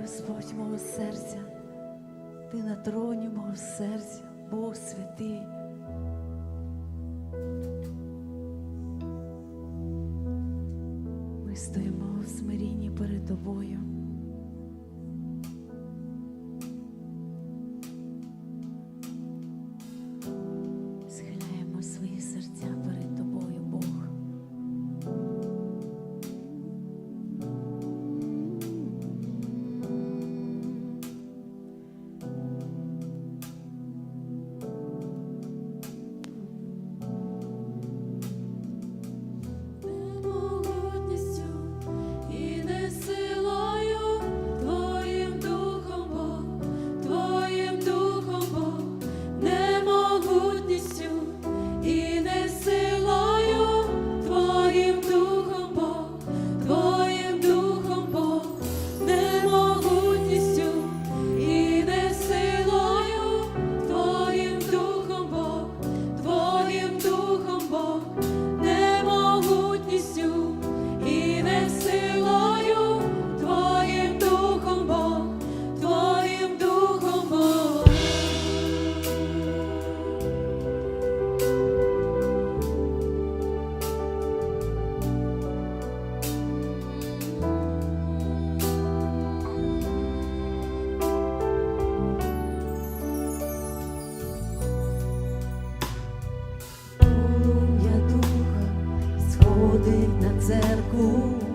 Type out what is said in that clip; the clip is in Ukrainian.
Господь мого серця, ти на троні мого серця, Бог святий. Ми стоїмо в смирінні перед тобою. дзерку.